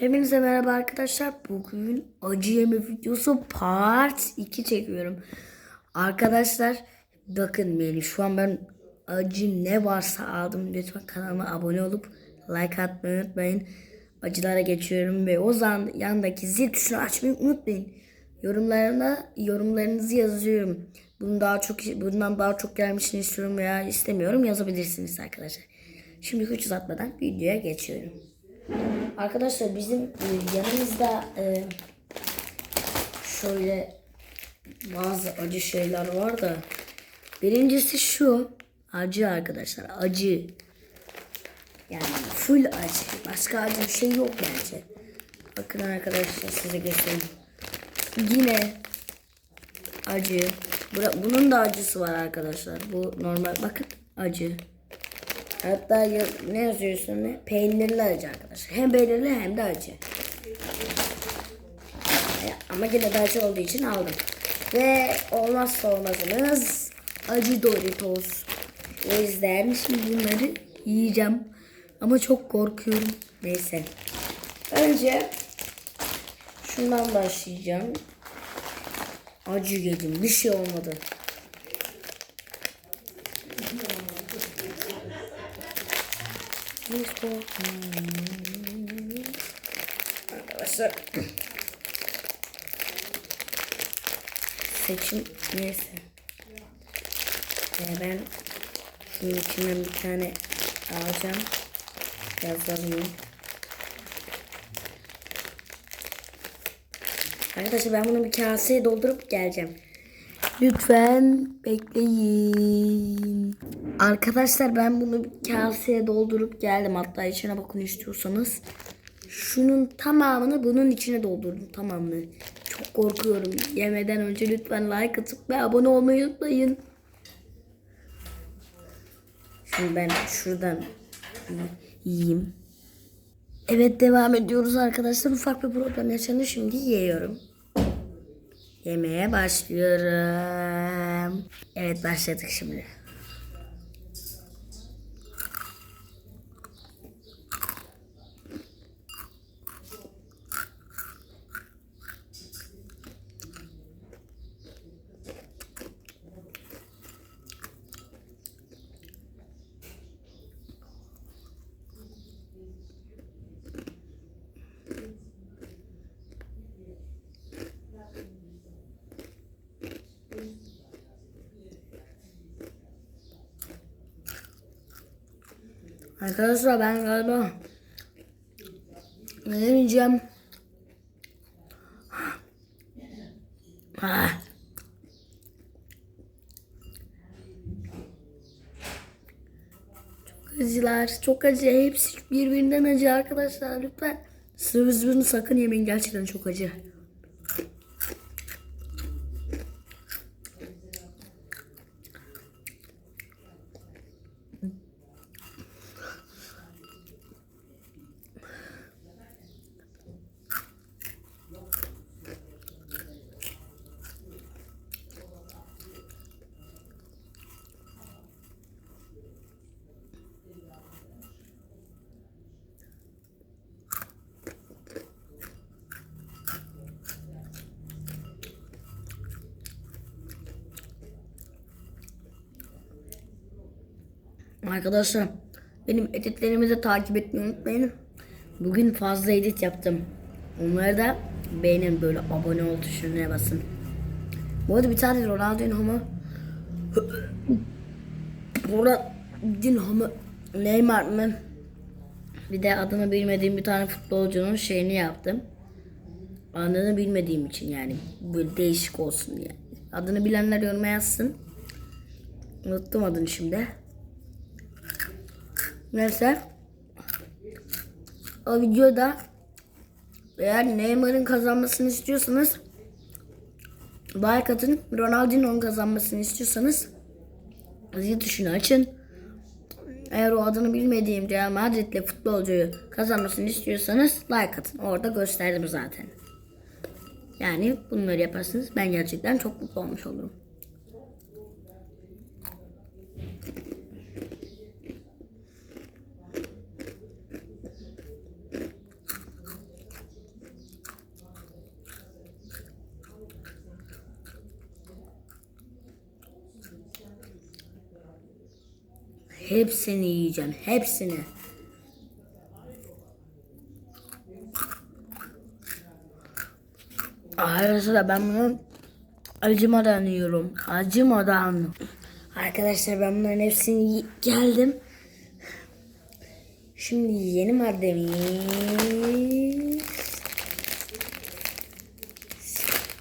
Hepinize merhaba arkadaşlar. Bugün acı yeme videosu part 2 çekiyorum. Arkadaşlar bakın beni şu an ben acı ne varsa aldım. Lütfen kanalıma abone olup like atmayı unutmayın. Acılara geçiyorum ve o zaman yandaki zil tuşunu açmayı unutmayın. Yorumlarına yorumlarınızı yazıyorum. Bunu daha çok bundan daha çok gelmişini istiyorum veya istemiyorum yazabilirsiniz arkadaşlar. Şimdi hiç uzatmadan videoya geçiyorum. Arkadaşlar bizim e, yanımızda e, şöyle bazı acı şeyler var da. Birincisi şu acı arkadaşlar acı. Yani full acı başka acı bir şey yok bence. Bakın arkadaşlar size göstereyim. Yine acı. Bunun da acısı var arkadaşlar. Bu normal bakın acı Hatta ne yazıyor üstünde? Peynirli acı arkadaşlar. Hem peynirli hem de acı. Ama yine de acı olduğu için aldım. Ve olmazsa olmazımız acı Doritos. O yüzden şimdi bunları yiyeceğim. Ama çok korkuyorum. Neyse. Önce şundan başlayacağım. Acı yedim. Bir şey olmadı. Arkadaşlar seçim neyse. Ee, ben şunun içinden bir tane alacağım. Yazalım. Arkadaşlar ben bunu bir kaseye doldurup geleceğim. Lütfen bekleyin. Arkadaşlar ben bunu kaseye doldurup geldim. Hatta içine bakın istiyorsanız. Şunun tamamını bunun içine doldurdum tamamını. Çok korkuyorum. Yemeden önce lütfen like atıp ve abone olmayı unutmayın. Şimdi ben şuradan yiyeyim. Evet devam ediyoruz arkadaşlar. Ufak bir problem yaşandı. Şimdi yiyorum. Yemeye başlıyorum. Evet başladık şimdi. Arkadaşlar ben galiba ne yiyeceğim? Ah. Çok acılar, çok acı. Hepsi birbirinden acı arkadaşlar. Lütfen sıvı sıvını sakın yemeyin. Gerçekten çok acı. Arkadaşlar benim editlerimi takip etmeyi unutmayın. Bugün fazla edit yaptım. Onları da beğenin böyle abone ol tuşuna basın. Bu arada bir tane Ronaldinho mu? Ronaldinho mu? Neymar mı? Bir de adını bilmediğim bir tane futbolcunun şeyini yaptım. Adını bilmediğim için yani. Böyle değişik olsun diye. Adını bilenler yoruma yazsın. Unuttum adını şimdi. Neyse. O videoda eğer Neymar'ın kazanmasını istiyorsanız like atın. Ronaldinho'nun kazanmasını istiyorsanız zil tuşunu açın. Eğer o adını bilmediğim Real Madrid'le futbolcuyu kazanmasını istiyorsanız like atın. Orada gösterdim zaten. Yani bunları yaparsanız ben gerçekten çok mutlu olmuş olurum. Hepsini yiyeceğim. Hepsini. Arkadaşlar ben bunu acımadan yiyorum. Acımadan. Arkadaşlar ben bunların hepsini geldim. Şimdi yeni maddemiz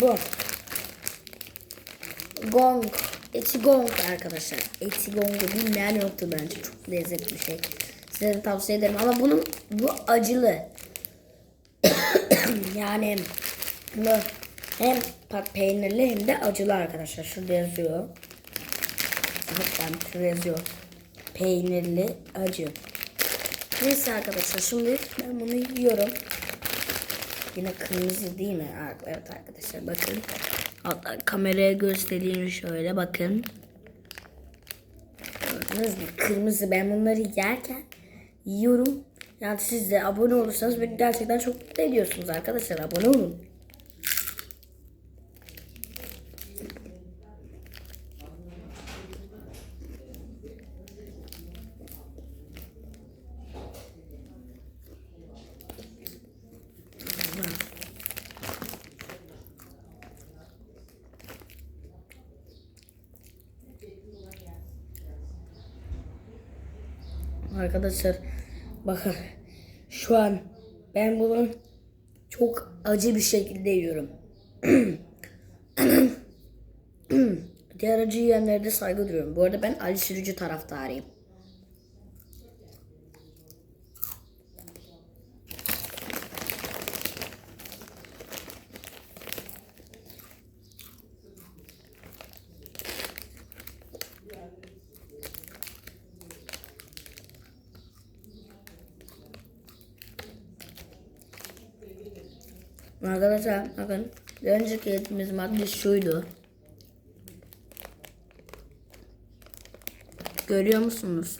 bu. Gong. Eti gong arkadaşlar. Eti gongu bilmeyen yoktur bence. Çok lezzetli bir şey. Size de tavsiye ederim ama bunun bu acılı. yani bu hem peynirli hem de acılı arkadaşlar. Şurada yazıyor. Hatta şurada yazıyor. Peynirli acı. Neyse arkadaşlar şimdi ben bunu yiyorum. Yine kırmızı değil mi? Evet arkadaşlar bakın. Hatta kameraya göstereyim şöyle bakın. Gördünüz mü? Kırmızı. Ben bunları yerken yiyorum. Yani siz de abone olursanız beni gerçekten çok mutlu ediyorsunuz arkadaşlar. Abone olun. Arkadaşlar bakın şu an ben bunu çok acı bir şekilde yiyorum. Diğer acı yiyenlere de saygı duyuyorum. Bu arada ben Ali Sürücü taraftarıyım. Arkadaşlar bakın önceki yediğimiz madde şuydu. Görüyor musunuz?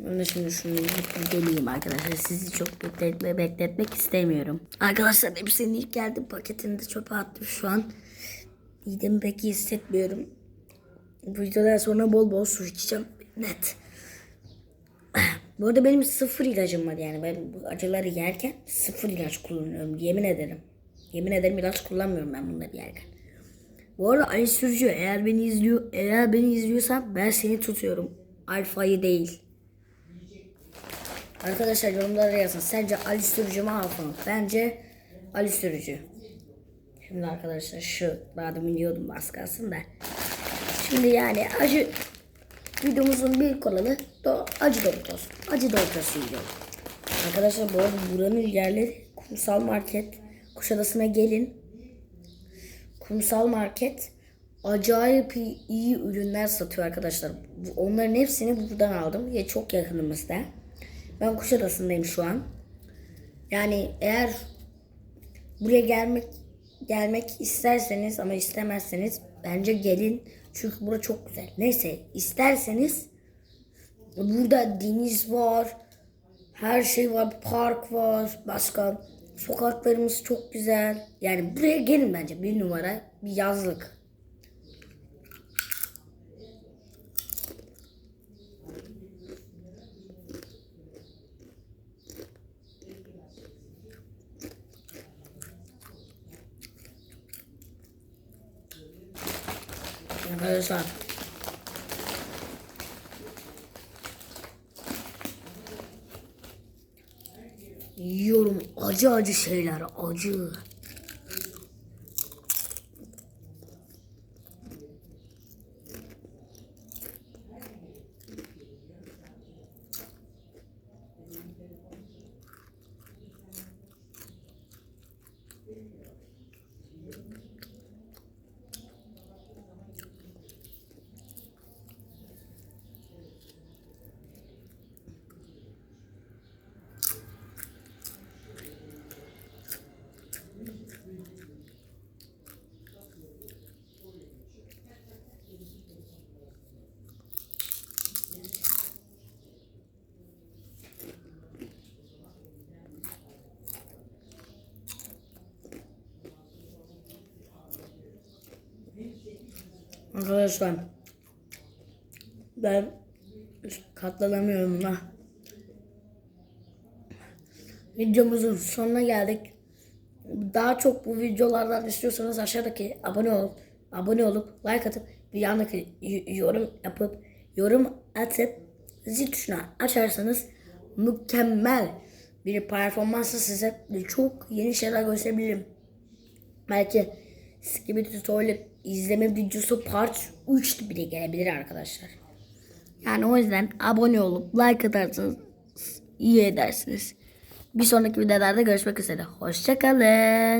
De şimdi şunu yiyip geleyim arkadaşlar. Sizi çok bekletme, bekletmek istemiyorum. Arkadaşlar hepsini ilk geldim paketini de çöpe attım şu an. Midemi pek iyi hissetmiyorum. Bu videodan sonra bol bol su içeceğim. Net. Bu arada benim sıfır ilacım var yani ben bu acıları yerken sıfır ilaç kullanıyorum yemin ederim. Yemin ederim ilaç kullanmıyorum ben bunları yerken. Bu arada Ali Sürücü eğer beni izliyor eğer beni izliyorsan ben seni tutuyorum. Alfa'yı değil. Arkadaşlar yorumlara yazın. Sence Ali Sürücü mü Alfa mı? Bence Ali Sürücü. Şimdi arkadaşlar şu daha demin kalsın da. Şimdi yani acı videomuzun bir kanalı da acı Doritos. Acı Doritos'u yiyorum. Arkadaşlar bu arada buranın yerleri kumsal market. Kuşadası'na gelin. Kumsal market acayip iyi, ürünler satıyor arkadaşlar. Onların hepsini buradan aldım. Ya çok yakınımızda. Ben Kuşadası'ndayım şu an. Yani eğer buraya gelmek gelmek isterseniz ama istemezseniz bence gelin. Çünkü bura çok güzel. Neyse isterseniz burada deniz var. Her şey var. Park var. Başka sokaklarımız çok güzel. Yani buraya gelin bence. Bir numara bir yazlık. Arkadaşlar. Yiyorum acı acı şeyler acı. Arkadaşlar Ben katlanamıyorum buna. Videomuzun sonuna geldik. Daha çok bu videolardan istiyorsanız aşağıdaki abone ol, abone olup like atıp bir yandaki yorum yapıp yorum atıp zil tuşuna açarsanız mükemmel bir performansla size çok yeni şeyler gösterebilirim. Belki Skibidi Tutorial izleme videosu part 3 bile gelebilir arkadaşlar. Yani o yüzden abone olup like atarsanız iyi edersiniz. Bir sonraki videolarda görüşmek üzere. Hoşçakalın.